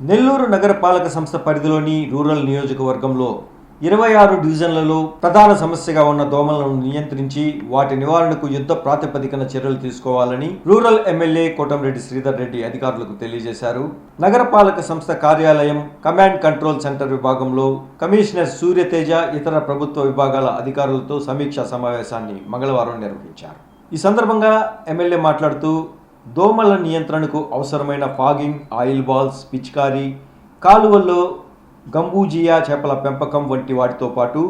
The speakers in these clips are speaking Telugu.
నెల్లూరు నగరపాలక సంస్థ పరిధిలోని రూరల్ నియోజకవర్గంలో ఇరవై ఆరు డివిజన్లలో ప్రధాన సమస్యగా ఉన్న దోమలను నియంత్రించి వాటి నివారణకు యుద్ధ ప్రాతిపదికన చర్యలు తీసుకోవాలని రూరల్ ఎమ్మెల్యే కోటంరెడ్డి శ్రీధర్ రెడ్డి అధికారులకు తెలియజేశారు. నగరపాలక సంస్థ కార్యాలయం కమాండ్ కంట్రోల్ సెంటర్ విభాగంలో కమిషనర్ సూర్యతేజ ఇతర ప్రభుత్వ విభాగాల అధికారులతో సమీక్షా సమావేశాన్ని మంగళవారం నిర్వహించారు. ఈ సందర్భంగా ఎమ్మెల్యే మాట్లాడుతూ దోమల నియంత్రణకు అవసరమైన ఫాగింగ్ ఆయిల్ బాల్స్ పిచికారీ కాలువల్లో గంబూజియా చేపల పెంపకం వంటి వాటితో పాటు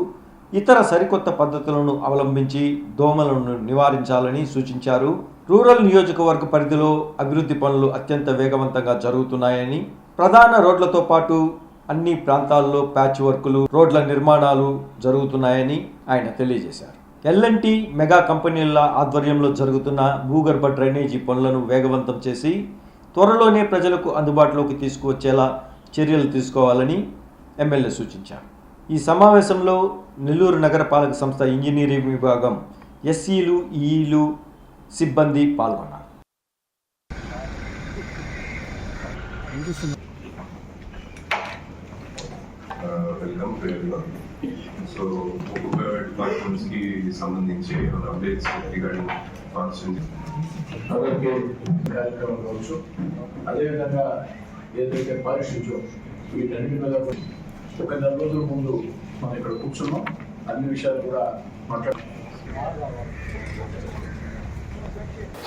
ఇతర సరికొత్త పద్ధతులను అవలంబించి దోమలను నివారించాలని సూచించారు. రూరల్ నియోజకవర్గ పరిధిలో అభివృద్ధి పనులు అత్యంత వేగవంతంగా జరుగుతున్నాయని ప్రధాన రోడ్లతో పాటు అన్ని ప్రాంతాల్లో ప్యాచ్ వర్కులు రోడ్ల నిర్మాణాలు జరుగుతున్నాయని ఆయన తెలియజేశారు. ఎల్ఎన్టీ మెగా కంపెనీల ఆధ్వర్యంలో జరుగుతున్న భూగర్భ డ్రైనేజీ పనులను వేగవంతం చేసి త్వరలోనే ప్రజలకు అందుబాటులోకి తీసుకువచ్చేలా చర్యలు తీసుకోవాలని ఎమ్మెల్యే సూచించారు. ఈ సమావేశంలో నెల్లూరు నగరపాలక సంస్థ ఇంజనీరింగ్ విభాగం ఎస్సీలు ఈఈలు సిబ్బంది పాల్గొన్నారు. సో ఒక్కొక్క డిపార్ట్మెంట్స్కి సంబంధించి అప్డేట్స్ రిగార్డింగ్ కార్యక్రమం కావచ్చు. అదేవిధంగా ఏదైతే పారిశుద్ధ్యం వీటన్నిటి మీద ఒక నెల రోజుల ముందు మనం ఇక్కడ కూర్చున్నాం. అన్ని విషయాలు కూడా మాట్లాడు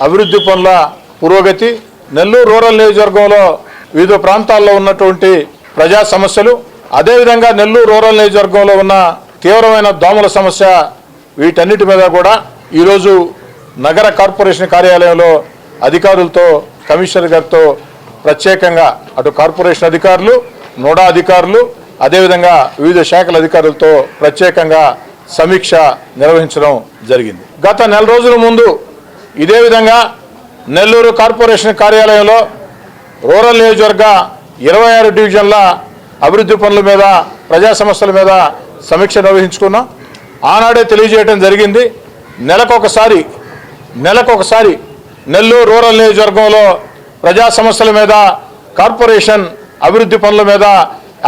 అభివృద్ధి పనుల పురోగతి నెల్లూరు రూరల్ నియోజకవర్గంలో వివిధ ప్రాంతాల్లో ఉన్నటువంటి ప్రజా సమస్యలు అదేవిధంగా నెల్లూరు రూరల్ నియోజకవర్గంలో ఉన్న తీవ్రమైన దోమల సమస్య వీటన్నిటి మీద కూడా ఈరోజు నగర కార్పొరేషన్ కార్యాలయంలో అధికారులతో కమిషనర్ గారితో ప్రత్యేకంగా అటు కార్పొరేషన్ అధికారులు నోడా అధికారులు అదేవిధంగా వివిధ శాఖల అధికారులతో ప్రత్యేకంగా సమీక్ష నిర్వహించడం జరిగింది. గత నెల రోజుల ముందు ఇదే విధంగా నెల్లూరు కార్పొరేషన్ కార్యాలయంలో రూరల్ నియోజకవర్గ ఇరవై ఆరు డివిజన్ల అభివృద్ధి పనుల మీద ప్రజా సమస్యల మీద సమీక్ష నిర్వహించుకున్నాం ఆనాడే తెలియజేయడం జరిగింది. నెలకొకసారి నెలకొకసారి నెల్లూరు రూరల్ నియోజకవర్గంలో ప్రజా సమస్యల మీద కార్పొరేషన్ అభివృద్ధి పనుల మీద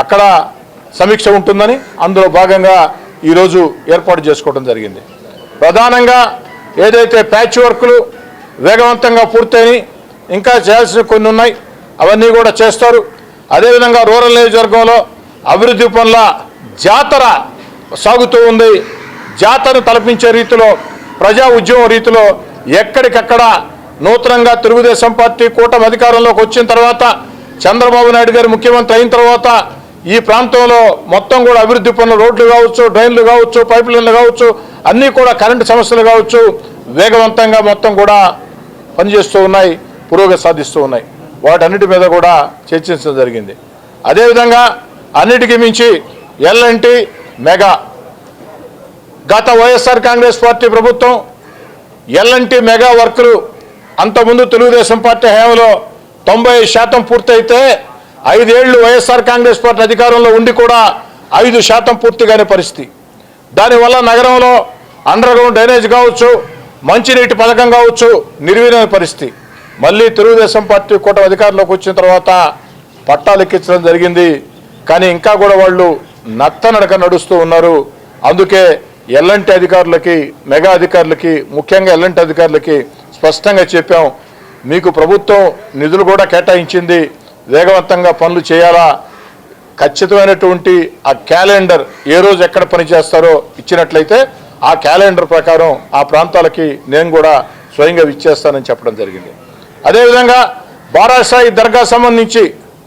అక్కడ సమీక్ష ఉంటుందని అందులో భాగంగా ఈరోజు ఏర్పాటు చేసుకోవడం జరిగింది. ప్రధానంగా ఏదైతే ప్యాచ్ వర్క్లు వేగవంతంగా పూర్తయినాయి ఇంకా చేయాల్సిన కొన్ని ఉన్నాయి అవన్నీ కూడా చేస్తారు. అదేవిధంగా రూరల్ నియోజకవర్గంలో అభివృద్ధి పనుల జాతర సాగుతూ ఉంది. జాతరను తలపించే రీతిలో ప్రజా ఉద్యమం రీతిలో ఎక్కడికక్కడ నూతనంగా తెలుగుదేశం పార్టీ కూటమి అధికారంలోకి వచ్చిన తర్వాత చంద్రబాబు నాయుడు గారు ముఖ్యమంత్రి అయిన తర్వాత ఈ ప్రాంతంలో మొత్తం కూడా అభివృద్ధి పనులు రోడ్లు కావచ్చు డ్రైన్లు కావచ్చు పైప్ లైన్లు కావచ్చు అన్నీ కూడా కరెంటు సమస్యలు కావచ్చు వేగవంతంగా మొత్తం కూడా పనిచేస్తూ ఉన్నాయి పురోగతి సాధిస్తూ ఉన్నాయి. వాటన్నిటి మీద కూడా చర్చించడం జరిగింది. అదేవిధంగా అన్నిటికీ మించి ఎల్ఎన్టీ మెగా. గత వైఎస్ఆర్ కాంగ్రెస్ పార్టీ ప్రభుత్వం ఎల్ఎన్టీ మెగా వర్కులు అంతకుముందు తెలుగుదేశం పార్టీ హయాంలో తొంభై శాతం పూర్తయితే ఐదేళ్ళు వైఎస్ఆర్ కాంగ్రెస్ పార్టీ అధికారంలో ఉండి కూడా ఐదు శాతం పూర్తిగానే పరిస్థితి. దానివల్ల నగరంలో అండర్ గ్రౌండ్ డ్రైనేజ్ కావచ్చు మంచినీటి పథకం కావచ్చు నిర్వీర్యమైన పరిస్థితి. మళ్ళీ తెలుగుదేశం పార్టీ కూటమి అధికారంలోకి వచ్చిన తర్వాత పట్టాలు ఎక్కించడం జరిగింది. కానీ ఇంకా కూడా వాళ్ళు నత్తనడక నడుస్తూ ఉన్నారు. అందుకే ఎల్లంటి అధికారులకి మెగా అధికారులకి ముఖ్యంగా ఎల్లంటి అధికారులకి స్పష్టంగా చెప్పాం. మీకు ప్రభుత్వం నిధులు కూడా కేటాయించింది. వేగవంతంగా పనులు చేయాలా? ఖచ్చితమైనటువంటి ఆ క్యాలెండర్ ఏ రోజు ఎక్కడ పని చేస్తారో ఇచ్చినట్లయితే ఆ క్యాలెండర్ ప్రకారం ఆ ప్రాంతాలకి నేను కూడా స్వయంగా ఇచ్చేస్తానని చెప్పడం జరిగింది. అదేవిధంగా బారాసాయి దర్గా సంబంధించి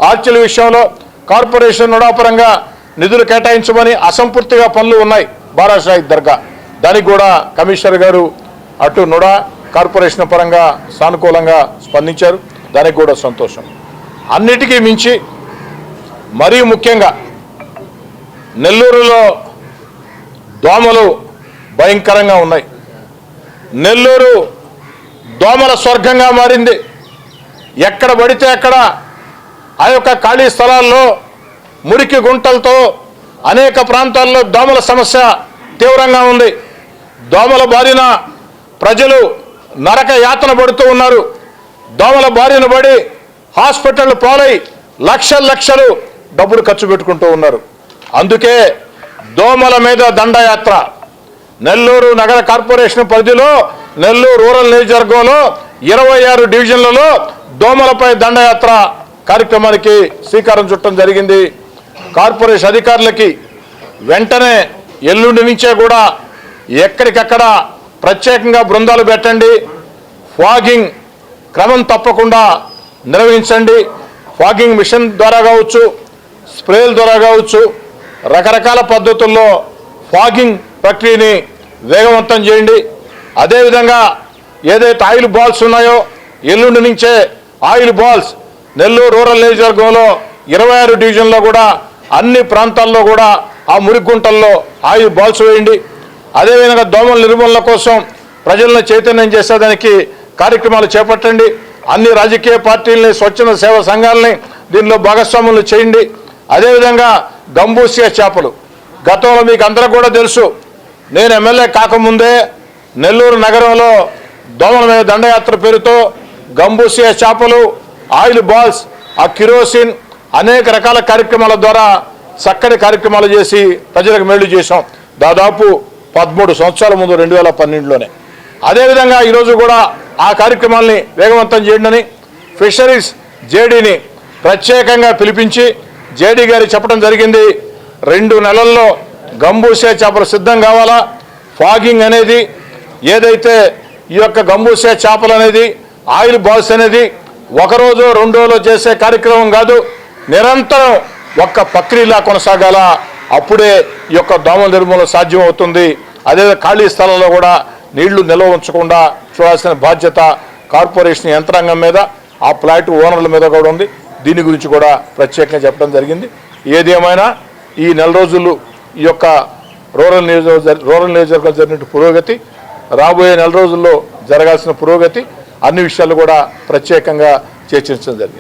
ఆర్చీల విషయంలో కార్పొరేషన్ నడాపరంగా నిధులు కేటాయించమని అసంపూర్తిగా పనులు ఉన్నాయి బారాసాయి దర్గా. దానికి కూడా కమిషనర్ గారు అటు నుడా కార్పొరేషన్ పరంగా సానుకూలంగా స్పందించారు. దానికి కూడా సంతోషం. అన్నిటికీ మించి మరీ ముఖ్యంగా నెల్లూరులో దోమలు భయంకరంగా ఉన్నాయి. నెల్లూరు దోమల స్వర్గంగా మారింది. ఎక్కడ పడితే అక్కడ ఆ యొక్క ఖాళీ స్థలాల్లో మురికి గుంటలతో అనేక ప్రాంతాల్లో దోమల సమస్య తీవ్రంగా ఉంది. దోమల బారిన ప్రజలు నరక యాతన పడుతూ ఉన్నారు. దోమల బారిన పడి హాస్పిటల్ పాలై లక్షల లక్షలు డబ్బులు ఖర్చు పెట్టుకుంటూ ఉన్నారు. అందుకే దోమల మీద దండయాత్ర. నెల్లూరు నగర కార్పొరేషన్ పరిధిలో నెల్లూరు రూరల్ నియోజకవర్గంలో ఇరవై ఆరు డివిజన్లలో దోమలపై దండయాత్ర కార్యక్రమానికి శ్రీకారం చుట్టడం జరిగింది. కార్పొరేషన్ అధికారులకి వెంటనే ఎల్లుండి నుంచే కూడా ఎక్కడికక్కడ ప్రత్యేకంగా బృందాలు పెట్టండి. ఫాగింగ్ క్రమం తప్పకుండా నిర్వహించండి. ఫాగింగ్ మిషన్ ద్వారా కావచ్చు స్ప్రేల ద్వారా కావచ్చు రకరకాల పద్ధతుల్లో ఫాగింగ్ ప్రక్రియని వేగవంతం చేయండి. అదేవిధంగా ఏదైతే ఆయిల్ బాల్స్ ఉన్నాయో ఎల్లుండి నుంచే ఆయిల్ బాల్స్ నెల్లూరు రూరల్ నియోజకవర్గంలో ఇరవై ఆరు డివిజన్లో కూడా అన్ని ప్రాంతాల్లో కూడా ఆ మురిగుంటల్లో ఆయిల్ బాల్స్ వేయండి. అదేవిధంగా దోమల నిర్మూలన కోసం ప్రజలను చైతన్యం చేసేదానికి కార్యక్రమాలు చేపట్టండి. అన్ని రాజకీయ పార్టీలని స్వచ్ఛంద సేవా సంఘాలని దీనిలో భాగస్వాములు చేయండి. అదేవిధంగా గంబూసియా చేపలు. గతంలో మీకు అందరూ కూడా తెలుసు నేను ఎమ్మెల్యే కాకముందే నెల్లూరు నగరంలో దోమల మీద దండయాత్ర పేరుతో గంబూసియా చేపలు ఆయిల్ బాల్స్ ఆ కిరోసిన్ అనేక రకాల కార్యక్రమాల ద్వారా చక్కటి కార్యక్రమాలు చేసి ప్రజలకు మేలు చేశాం. దాదాపు పదమూడు సంవత్సరాల ముందు రెండు వేల పన్నెండులోనే. అదేవిధంగా ఈరోజు కూడా ఆ కార్యక్రమాల్ని వేగవంతం చేయండి ఫిషరీస్ జేడీని ప్రత్యేకంగా పిలిపించి జేడీ గారి చెప్పడం జరిగింది. రెండు నెలల్లో గంబూసే చేపలు సిద్ధం కావాలా? ఫాగింగ్ అనేది ఏదైతే ఈ యొక్క గంబూసే చేపలు అనేది ఆయిల్ బాస్ అనేది ఒకరోజు రెండు రోజులు చేసే కార్యక్రమం కాదు నిరంతరం ఒక్క ప్రక్రియలా కొనసాగాల. అప్పుడే ఈ యొక్క దోమల నిర్మూలన సాధ్యం అవుతుంది అదే ఖాళీ స్థలాల్లో కూడా నీళ్ళు నిల్వ ఉంచకుండా చూడాల్సిన బాధ్యత కార్పొరేషన్ యంత్రాంగం మీద ఆ ఫ్లాట్ ఓనర్ల మీద కూడా ఉంది. దీని గురించి కూడా ప్రత్యేకంగా చెప్పడం జరిగింది. ఏదేమైనా ఈ నెల రోజులు ఈ యొక్క రూరల్ నియోజకవర్గ రూరల్ నియోజకవర్గం జరిగిన పురోగతి రాబోయే నెల రోజుల్లో జరగాల్సిన పురోగతి అన్ని విషయాలు కూడా ప్రత్యేకంగా చర్చించడం జరిగింది.